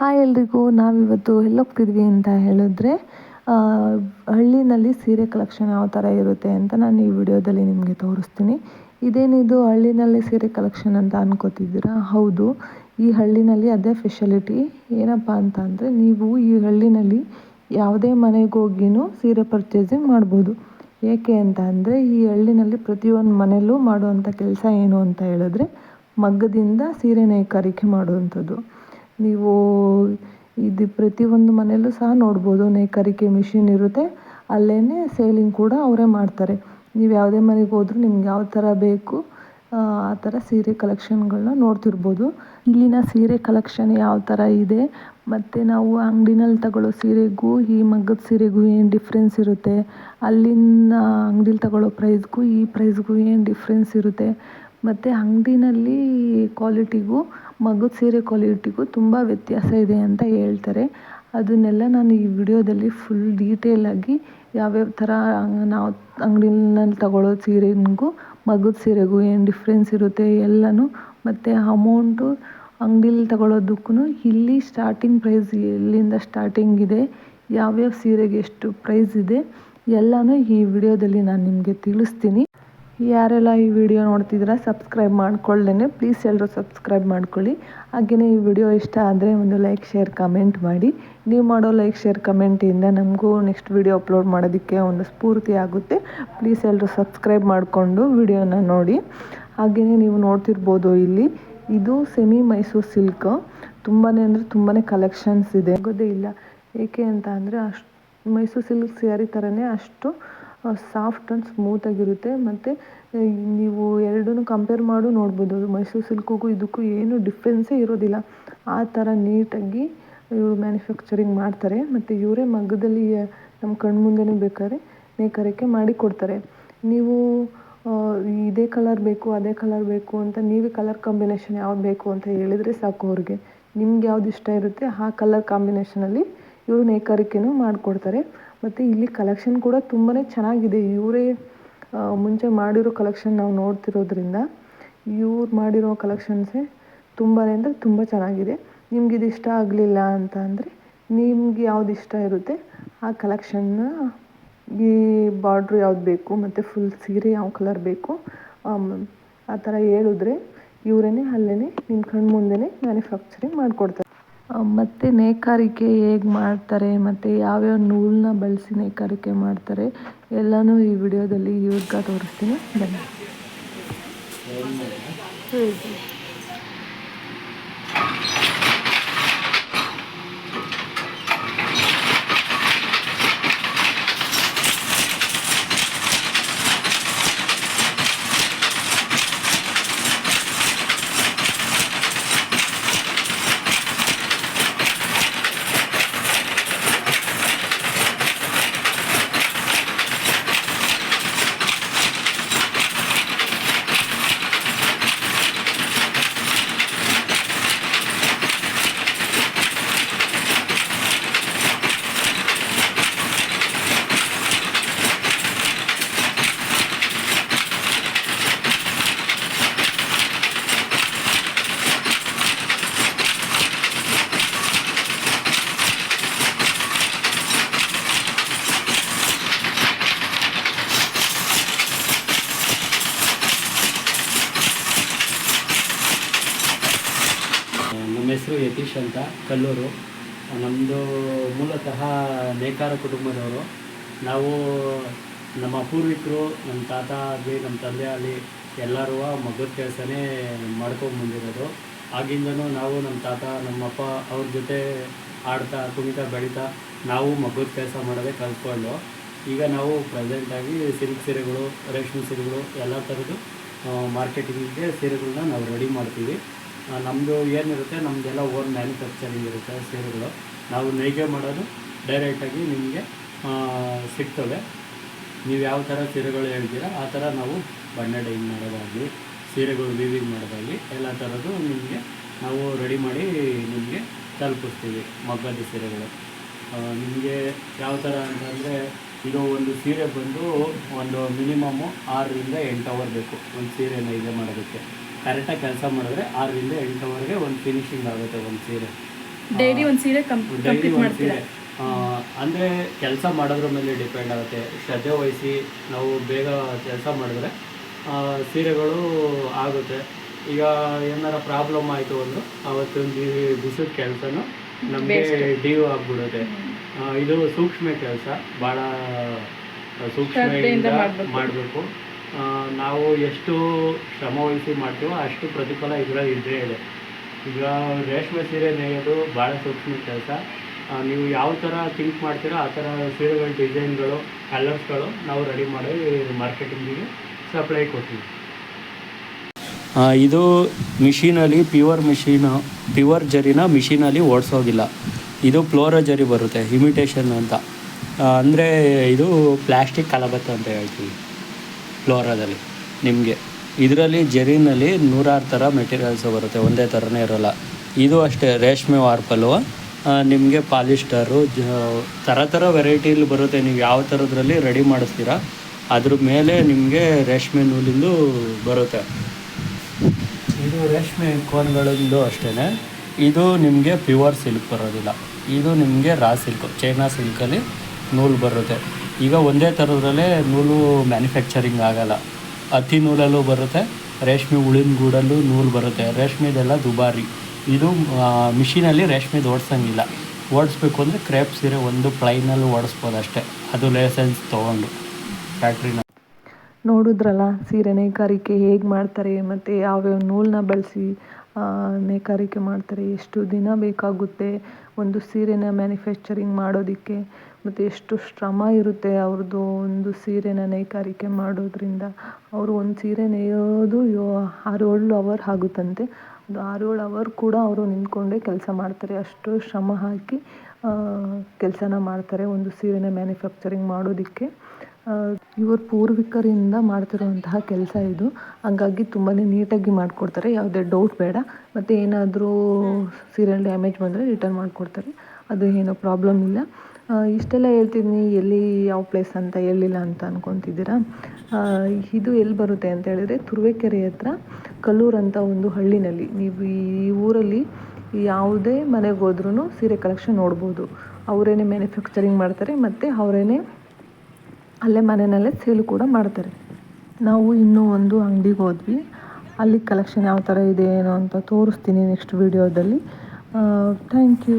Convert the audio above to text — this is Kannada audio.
ಹಾಯ್ ಎಲ್ರಿಗೂ, ನಾವಿವತ್ತು ಎಲ್ಲೋಗ್ತಿದ್ವಿ ಅಂತ ಹೇಳಿದ್ರೆ ಹಳ್ಳಿನಲ್ಲಿ ಸೀರೆ ಕಲೆಕ್ಷನ್ ಯಾವ ಥರ ಇರುತ್ತೆ ಅಂತ ನಾನು ಈ ವಿಡಿಯೋದಲ್ಲಿ ನಿಮಗೆ ತೋರಿಸ್ತೀನಿ. ಇದೇನಿದು ಹಳ್ಳಿನಲ್ಲಿ ಸೀರೆ ಕಲೆಕ್ಷನ್ ಅಂತ ಅನ್ಕೋತಿದ್ದೀರಾ? ಹೌದು, ಈ ಹಳ್ಳಿನಲ್ಲಿ ಅದೇ ಫೆಷಲಿಟಿ. ಏನಪ್ಪ ಅಂತ ಅಂದರೆ, ನೀವು ಈ ಹಳ್ಳಿನಲ್ಲಿ ಯಾವುದೇ ಮನೆಗೆ ಹೋಗಿನೂ ಸೀರೆ ಪರ್ಚೇಸಿಂಗ್ ಮಾಡ್ಬೋದು. ಏಕೆ ಅಂತ ಅಂದರೆ, ಈ ಹಳ್ಳಿನಲ್ಲಿ ಪ್ರತಿಯೊಂದು ಮನೆಯಲ್ಲೂ ಮಾಡುವಂಥ ಕೆಲಸ ಏನು ಅಂತ ಹೇಳಿದ್ರೆ, ಮಗ್ಗದಿಂದ ಸೀರೆ ನೇಕಾರಿಕೆ ಮಾಡುವಂಥದ್ದು. ನೀವು ಇದು ಪ್ರತಿಯೊಂದು ಮನೆಯಲ್ಲೂ ಸಹ ನೋಡ್ಬೋದು. ನೇಕಾರಿಕೆ ಮಿಷಿನ್ ಇರುತ್ತೆ. ಅಲ್ಲೇ ಸೇಲಿಂಗ್ ಕೂಡ ಅವರೇ ಮಾಡ್ತಾರೆ. ನೀವು ಯಾವುದೇ ಮನೆಗೆ ಹೋದ್ರೂ ನಿಮ್ಗೆ ಯಾವ ಥರ ಬೇಕು, ಆ ಥರ ಸೀರೆ ಕಲೆಕ್ಷನ್ಗಳನ್ನ ನೋಡ್ತಿರ್ಬೋದು. ಇಲ್ಲಿನ ಸೀರೆ ಕಲೆಕ್ಷನ್ ಯಾವ ಥರ ಇದೆ? ಮತ್ತು ನಾವು ಅಂಗಡಿನಲ್ಲಿ ತಗೊಳ್ಳೋ ಸೀರೆಗೂ, ಈ ಮಗ್ಗದ ಸೀರೆಗೂ ಏನು ಡಿಫ್ರೆನ್ಸ್ ಇರುತ್ತೆ? ಅಲ್ಲಿನ ಅಂಗಡೀಲಿ ತಗೊಳ್ಳೋ ಪ್ರೈಸ್ಗೂ ಈ ಪ್ರೈಸ್ಗೂ ಏನು ಡಿಫ್ರೆನ್ಸ್ ಇರುತ್ತೆ? ಮತ್ತು ಅಂಗಡಿನಲ್ಲಿ ಕ್ವಾಲಿಟಿಗೂ ಮಗುದ ಸೀರೆ ಕ್ವಾಲಿಟಿಗೂ ತುಂಬ ವ್ಯತ್ಯಾಸ ಇದೆ ಅಂತ ಹೇಳ್ತಾರೆ. ಅದನ್ನೆಲ್ಲ ನಾನು ಈ ವಿಡಿಯೋದಲ್ಲಿ ಫುಲ್ ಡೀಟೇಲಾಗಿ ಯಾವ್ಯಾವ ಥರ ನಾವು ಅಂಗಡಿನಲ್ಲಿ ತಗೊಳ್ಳೋ ಸೀರೆಗೂ ಮಗುದ ಸೀರೆಗೂ ಏನು ಡಿಫ್ರೆನ್ಸ್ ಇರುತ್ತೆ ಎಲ್ಲನೂ ಮತ್ತು ಅಮೌಂಟು ಅಂಗಡಿಲಿ ತಗೊಳ್ಳೋದಕ್ಕೂ ಇಲ್ಲಿ ಸ್ಟಾರ್ಟಿಂಗ್ ಪ್ರೈಸ್ ಎಲ್ಲಿಂದ ಸ್ಟಾರ್ಟಿಂಗ್ ಇದೆ, ಯಾವ್ಯಾವ ಸೀರೆಗೆ ಎಷ್ಟು ಪ್ರೈಸ್ ಇದೆ ಎಲ್ಲನೂ ಈ ವಿಡಿಯೋದಲ್ಲಿ ನಾನು ನಿಮಗೆ ತಿಳಿಸ್ತೀನಿ. ಯಾರೆಲ್ಲ ಈ ವಿಡಿಯೋ ನೋಡ್ತಿದ್ದೀರಾ ಸಬ್ಸ್ಕ್ರೈಬ್ ಮಾಡ್ಕೊಳ್ಳೇ ಪ್ಲೀಸ್ ಎಲ್ಲರೂ ಸಬ್ಸ್ಕ್ರೈಬ್ ಮಾಡ್ಕೊಳ್ಳಿ. ಹಾಗೆಯೇ ಈ ವಿಡಿಯೋ ಇಷ್ಟ ಆದರೆ ಒಂದು ಲೈಕ್ ಶೇರ್ ಕಮೆಂಟ್ ಮಾಡಿ. ನೀವು ಮಾಡೋ ಲೈಕ್ ಶೇರ್ ಕಮೆಂಟಿಂದ ನಮಗೂ ನೆಕ್ಸ್ಟ್ ವಿಡಿಯೋ ಅಪ್ಲೋಡ್ ಮಾಡೋದಕ್ಕೆ ಒಂದು ಸ್ಫೂರ್ತಿ ಆಗುತ್ತೆ. ಪ್ಲೀಸ್ ಎಲ್ಲರೂ ಸಬ್ಸ್ಕ್ರೈಬ್ ಮಾಡಿಕೊಂಡು ವಿಡಿಯೋನ ನೋಡಿ. ಹಾಗೆಯೇ ನೀವು ನೋಡ್ತಿರ್ಬೋದು ಇಲ್ಲಿ. ಇದು ಸೆಮಿ ಮೈಸೂರು ಸಿಲ್ಕ್ ತುಂಬಾ ಅಂದರೆ ತುಂಬಾ ಕಲೆಕ್ಷನ್ಸ್ ಇದೆ. ಆಗೋದೇ ಇಲ್ಲ. ಏಕೆ ಅಂತ ಅಂದರೆ ಅಷ್ಟು ಮೈಸೂರು ಸಿಲ್ಕ್ ಸ್ಯಾರಿ ಥರನೇ ಅಷ್ಟು ಸಾಫ್ಟ್ ಆ್ಯಂಡ್ ಸ್ಮೂತಾಗಿರುತ್ತೆ ಮತ್ತು ನೀವು ಎರಡನ್ನೂ ಕಂಪೇರ್ ಮಾಡು ನೋಡ್ಬೋದು. ಮೈಸೂರು ಸಿಲ್ಕಿಗೂ ಇದಕ್ಕೂ ಏನು ಡಿಫ್ರೆನ್ಸೇ ಇರೋದಿಲ್ಲ. ಆ ಥರ ನೀಟಾಗಿ ಇವರು ಮ್ಯಾನುಫ್ಯಾಕ್ಚರಿಂಗ್ ಮಾಡ್ತಾರೆ. ಮತ್ತು ಇವರೇ ಮಗ್ಗದಲ್ಲಿ ನಮ್ಮ ಕಣ್ಮುಂದೇ ಬೇಕಾದ್ರೆ ನೇಕಾರಿಕೆ ಮಾಡಿ ಕೊಡ್ತಾರೆ. ನೀವು ಇದೇ ಕಲರ್ ಬೇಕು, ಅದೇ ಕಲರ್ ಬೇಕು ಅಂತ ನೀವೇ ಕಲರ್ ಕಾಂಬಿನೇಷನ್ ಯಾವ್ದು ಬೇಕು ಅಂತ ಹೇಳಿದರೆ ಸಾಕು ಅವ್ರಿಗೆ. ನಿಮ್ಗೆ ಯಾವ್ದು ಇಷ್ಟ ಇರುತ್ತೆ, ಆ ಕಲರ್ ಕಾಂಬಿನೇಷನಲ್ಲಿ ಇವರು ನೇಕಾರಿಕೆನೂ ಮಾಡಿಕೊಡ್ತಾರೆ. ಮತ್ತು ಇಲ್ಲಿ ಕಲೆಕ್ಷನ್ ಕೂಡ ತುಂಬಾ ಚೆನ್ನಾಗಿದೆ. ಇವರೇ ಮುಂಚೆ ಮಾಡಿರೋ ಕಲೆಕ್ಷನ್ ನಾವು ನೋಡ್ತಿರೋದ್ರಿಂದ ಇವ್ರು ಮಾಡಿರೋ ಕಲೆಕ್ಷನ್ಸೇ ತುಂಬಾ ಅಂದರೆ ತುಂಬ ಚೆನ್ನಾಗಿದೆ. ನಿಮ್ಗೆ ಇದು ಇಷ್ಟ ಆಗಲಿಲ್ಲ ಅಂತ ಅಂದರೆ ನಿಮ್ಗೆ ಯಾವ್ದು ಇಷ್ಟ ಇರುತ್ತೆ ಆ ಕಲೆಕ್ಷನ್ನ ಈ ಬಾರ್ಡ್ರ್ ಯಾವ್ದು ಬೇಕು, ಮತ್ತು ಫುಲ್ ಸೀರೆ ಯಾವ ಕಲರ್ ಬೇಕು ಆ ಥರ ಹೇಳಿದ್ರೆ ಇವರೇ ಅಲ್ಲೇ ನಿಮ್ಮ ಕಣ್ಣು ಮುಂದೆನೇ ಮ್ಯಾನುಫ್ಯಾಕ್ಚರಿಂಗ್ ಮಾಡಿಕೊಡ್ತಾರೆ. ಮತ್ತು ನೇಕಾರಿಕೆ ಹೇಗೆ ಮಾಡ್ತಾರೆ, ಮತ್ತು ಯಾವ್ಯಾವ ನೂಲನ್ನ ಬಳಸಿ ನೇಕಾರಿಕೆ ಮಾಡ್ತಾರೆ, ಎಲ್ಲನೂ ಈ ವಿಡಿಯೋದಲ್ಲಿ ಇವ್ರಿಗೆ ತೋರಿಸ್ತೀನಿ. ಬನ್ನಿ ನಮ್ಮ ಹೆಸರು ಯತೀಶ್ ಅಂತ, ಕಲ್ಲೂರು. ನಮ್ಮದು ಮೂಲತಃ ನೇಕಾರ ಕುಟುಂಬದವರು. ನಾವು ನಮ್ಮ ಪೂರ್ವಿಕರು, ನಮ್ಮ ತಾತ ಆಗಲಿ ನಮ್ಮ ತಂದೆ ಆಗಲಿ ಎಲ್ಲರೂ ಮಗದ ಕೆಲಸನೇ ಮಾಡ್ಕೊಂಬಂದಿರೋದು ಆಗಿಂದನೂ ನಾವು ನಮ್ಮ ತಾತ ನಮ್ಮಪ್ಪ ಅವ್ರ ಜೊತೆ ಆಡ್ತಾ, ಕುಣಿತಾ, ಬೆಳೀತಾ ನಾವು ಮಗದ ಕೆಲಸ ಮಾಡೋದೇ ಕಲ್ತ್ಕೊಂಡು ಈಗ ನಾವು ಪ್ರೆಸೆಂಟಾಗಿ ಸಿಲ್ಕ್ ಸೀರೆಗಳು, ರೇಷ್ಮೆ ಸೀರೆಗಳು ಎಲ್ಲ ಥರದ್ದು ಮಾರ್ಕೆಟಿಂಗಿಗೆ ಸೀರೆಗಳನ್ನ ನಾವು ರೆಡಿ ಮಾಡ್ತೀವಿ. ನಮ್ಮದು ಏನಿರುತ್ತೆ ನಮ್ಮದೆಲ್ಲ ಓನ್ ಮ್ಯಾನುಫ್ಯಾಕ್ಚರಿಂಗ್ ಇರುತ್ತೆ, ಸೀರೆಗಳು. ನಾವು ನೇಯ್ಗೆ ಮಾಡೋದು ಡೈರೆಕ್ಟಾಗಿ ನಿಮಗೆ ಸಿಗ್ತವೆ. ನೀವು ಯಾವ ಥರ ಸೀರೆಗಳು ಹೇಳ್ತೀರಾ, ಆ ಥರ ನಾವು ಬಣ್ಣ ಡೈನ್ ಮಾಡೋದಾಗಲಿ, ಸೀರೆಗಳು ವಿವಿಂಗ್ ಮಾಡೋದಾಗಲಿ, ಎಲ್ಲ ಥರದ್ದು ನಿಮಗೆ ನಾವು ರೆಡಿ ಮಾಡಿ ನಿಮಗೆ ತಲುಪಿಸ್ತೀವಿ ಮಗ್ಗದ ಸೀರೆಗಳು. ನಿಮಗೆ ಯಾವ ಥರ ಅಂತಂದರೆ ಇದು ಒಂದು ಸೀರೆ ಬಂದು ಒಂದು ಮಿನಿಮಮ್ಮು ಆರರಿಂದ ಎಂಟು ಅವರ್ ಬೇಕು, ಒಂದು ಸೀರೆನ ಇದೆ ಮಾಡೋದಕ್ಕೆ. ಕರೆಕ್ಟಾಗಿ ಕೆಲಸ ಮಾಡಿದ್ರೆ ಆರರಿಂದ ಎಂಟು ಅವರ್ಗೆ ಒಂದು ಫಿನಿಶಿಂಗ್ ಆಗುತ್ತೆ ಒಂದು ಸೀರೆ. ಡೈಲಿ ಒಂದು ಸೀರೆ ಡೈಲಿ ಒಂದು ಸೀರೆ. ಅಂದರೆ ಕೆಲಸ ಮಾಡೋದ್ರ ಮೇಲೆ ಡಿಪೆಂಡ್ ಆಗುತ್ತೆ. ಶ್ರದ್ಧೆ ವಹಿಸಿ ನಾವು ಬೇಗ ಕೆಲಸ ಮಾಡಿದ್ರೆ ಸೀರೆಗಳು ಆಗುತ್ತೆ. ಈಗ ಏನಾರ ಪ್ರಾಬ್ಲಮ್ ಆಯಿತು ಅಂದ್ರೆ ಅವತ್ತೊಂದು ದಿವಸದ ಕೆಲಸನೂ ನಮಗೆ ಡ್ಯೂ ಆಗಿಬಿಡುತ್ತೆ. ಇದು ಸೂಕ್ಷ್ಮ ಕೆಲಸ. ಭಾಳ ಸೂಕ್ಷ್ಮ ಮಾಡ್ಬೇಕು. ನಾವು ಎಷ್ಟು ಶ್ರಮವಹಿಸಿ ಮಾಡ್ತೀವೋ ಅಷ್ಟು ಪ್ರತಿಫಲ ಇದರಲ್ಲಿ ಇದ್ದೇ ಇದೆ. ಈಗ ರೇಷ್ಮೆ ಸೀರೆ ನೇಯೋದು ಭಾಳ ಸೂಕ್ಷ್ಮ ಕೆಲಸ. ನೀವು ಯಾವ ಥರ ಥಿಂಕ್ ಮಾಡ್ತೀರೋ ಆ ಥರ ಸೀರೆಗಳ, ಡಿಸೈನ್ಗಳು, ಕಲರ್ಸ್ಗಳು ನಾವು ರೆಡಿ ಮಾಡಿ ಮಾರ್ಕೆಟಿಂಗಿಗೆ ಸಪ್ಲೈ ಕೊಡ್ತೀವಿ. ಇದು ಮಿಷಿನಲ್ಲಿ, ಪ್ಯೂರ್ ಮಿಷಿನ್, ಪ್ಯೂರ್ ಜರಿನ ಮಿಷಿನಲ್ಲಿ ಓಡಿಸೋಗಿಲ್ಲ. ಇದು ಫ್ಲೋರ ಜರಿ ಬರುತ್ತೆ, ಇಮಿಟೇಷನ್ ಅಂತ. ಅಂದರೆ ಇದು ಪ್ಲ್ಯಾಸ್ಟಿಕ್ ಕಲಬತ್ತ ಅಂತ ಹೇಳ್ತೀವಿ. ಫ್ಲೋರಾದಲ್ಲಿ ನಿಮಗೆ. ಇದರಲ್ಲಿ ಜರಿನಲ್ಲಿ ನೂರಾರು ಥರ ಮೆಟೀರಿಯಲ್ಸು ಬರುತ್ತೆ. ಒಂದೇ ಥರನೇ ಇರೋಲ್ಲ. ಇದು ಅಷ್ಟೇ, ರೇಷ್ಮೆ ವಾರ್ಪಲ್ವ. ನಿಮಗೆ ಪಾಲಿಸ್ಟರು ಜ ಥರ ಥರ ವೆರೈಟಿಲಿ ಬರುತ್ತೆ. ನೀವು ಯಾವ ಥರದ್ರಲ್ಲಿ ರೆಡಿ ಮಾಡಿಸ್ತೀರಾ, ಅದ್ರ ಮೇಲೆ ನಿಮಗೆ ರೇಷ್ಮೆ ನೂಲಿಂದು ಬರುತ್ತೆ. ಇದು ರೇಷ್ಮೆ ಕೋನ್ಗಳಿಂದು ಅಷ್ಟೇ ಇದು ನಿಮಗೆ ಪ್ಯೂರ್ ಸಿಲ್ಕ್ ಬರೋದಿಲ್ಲ. ಇದು ನಿಮಗೆ ರಾ ಸಿಲ್ಕ್ ಚೈನಾ ಸಿಲ್ಕಲ್ಲಿ ನೂಲು ಬರುತ್ತೆ. ಈಗ ಒಂದೇ ಥರದ್ರಲ್ಲೇ ನೂಲು ಮ್ಯಾನುಫ್ಯಾಕ್ಚರಿಂಗ್ ಆಗಲ್ಲ. ಹತ್ತಿ ನೂಲಲ್ಲೂ ಬರುತ್ತೆ, ರೇಷ್ಮೆ ಉಳಿನ ಗೂಡಲ್ಲೂ ನೂಲು ಬರುತ್ತೆ. ರೇಷ್ಮೆದೆಲ್ಲ ದುಬಾರಿ. ಇದು ಮಿಷಿನಲ್ಲಿ ರೇಷ್ಮೆದು ಓಡಿಸಂಗಿಲ್ಲ. ಓಡಿಸ್ಬೇಕು ಅಂದರೆ ಕ್ರೇಪ್ ಸೀರೆ ಒಂದು ಪ್ಲೈನಲ್ಲಿ ಓಡಿಸ್ಬೋದು ಅಷ್ಟೇ. ಅದು ಲೈಸೆನ್ಸ್ ತೊಗೊಂಡು ಫ್ಯಾಕ್ಟ್ರಿನ. ನೋಡಿದ್ರಲ್ಲ ಸೀರೆ ನೇಕಾರಿಕೆ ಹೇಗೆ ಮಾಡ್ತಾರೆ, ಮತ್ತು ಯಾವ್ಯಾವ ನೂಲನ್ನ ಬಳಸಿ ನೇಕಾರಿಕೆ ಮಾಡ್ತಾರೆ. ಎಷ್ಟು ದಿನ ಬೇಕಾಗುತ್ತೆ ಒಂದು ಸೀರೆನ ಮ್ಯಾನುಫ್ಯಾಕ್ಚರಿಂಗ್ ಮಾಡೋದಕ್ಕೆ? ಮತ್ತು ಎಷ್ಟು ಶ್ರಮ ಇರುತ್ತೆ ಅವ್ರದ್ದು ಒಂದು ಸೀರೆನ ನೇಕಾರಿಕೆ ಮಾಡೋದ್ರಿಂದ? ಅವರು ಒಂದು ಸೀರೆ ನೇಯೋದು ಆರು ಏಳು ಅವರ್ ಆಗುತ್ತಂತೆ. ಅದು ಆರು ಏಳು ಅವರ್ ಕೂಡ ಅವರು ನಿಂತ್ಕೊಂಡೇ ಕೆಲಸ ಮಾಡ್ತಾರೆ. ಅಷ್ಟು ಶ್ರಮ ಹಾಕಿ ಕೆಲಸನ ಮಾಡ್ತಾರೆ ಒಂದು ಸೀರೆನ ಮ್ಯಾನುಫ್ಯಾಕ್ಚರಿಂಗ್ ಮಾಡೋದಕ್ಕೆ. ಇವ್ರ ಪೂರ್ವಿಕರಿಂದ ಮಾಡ್ತಿರುವಂತಹ ಕೆಲಸ ಇದು. ಹಂಗಾಗಿ ತುಂಬಾ ನೀಟಾಗಿ ಮಾಡಿಕೊಡ್ತಾರೆ. ಯಾವುದೇ ಡೌಟ್ ಬೇಡ. ಮತ್ತು ಏನಾದರೂ ಸೀರಿಯಲ್ ಡ್ಯಾಮೇಜ್ ಬಂದರೆ ರಿಟರ್ನ್ ಮಾಡಿಕೊಡ್ತಾರೆ. ಅದು ಏನು ಪ್ರಾಬ್ಲಮ್ ಇಲ್ಲ. ಇಷ್ಟೆಲ್ಲ ಹೇಳ್ತಿದ್ದೀನಿ ಎಲ್ಲಿ ಯಾವ ಪ್ಲೇಸ್ ಅಂತ ಹೇಳಿಲ್ಲ ಅಂತ ಅನ್ಕೊತಿದ್ದೀರಾ? ಆ, ಇದು ಎಲ್ಲಿ ಬರುತ್ತೆ ಅಂತ ಹೇಳಿದ್ರೆ ತುರುವೇಕೆರೆ ಹತ್ರ ಕಲ್ಲೂರು ಅಂತ ಒಂದು ಹಳ್ಳಿನಲ್ಲಿ. ನೀವು ಈ ಊರಲ್ಲಿ ಯಾವುದೇ ಮನೆಗೆ ಹೋದ್ರೂ ಸೀರೆ ಕಲೆಕ್ಷನ್ ನೋಡ್ಬೋದು. ಅವರೇನೆ ಮ್ಯಾನುಫ್ಯಾಕ್ಚರಿಂಗ್ ಮಾಡ್ತಾರೆ. ಮತ್ತು ಅವರೇನೆ ಅಲ್ಲೇ ಮನೆಯಲ್ಲೇ ಸೇಲ್ ಕೂಡ ಮಾಡ್ತಾರೆ. ನಾವು ಇನ್ನೂ ಒಂದು ಅಂಗಡಿಗೆ ಹೋದ್ವಿ. ಅಲ್ಲಿ ಕಲೆಕ್ಷನ್ ಯಾವ ಥರ ಇದೆ, ಏನು ಅಂತ ತೋರಿಸ್ತೀನಿ ನೆಕ್ಸ್ಟ್ ವೀಡಿಯೋದಲ್ಲಿ ಥ್ಯಾಂಕ್ ಯು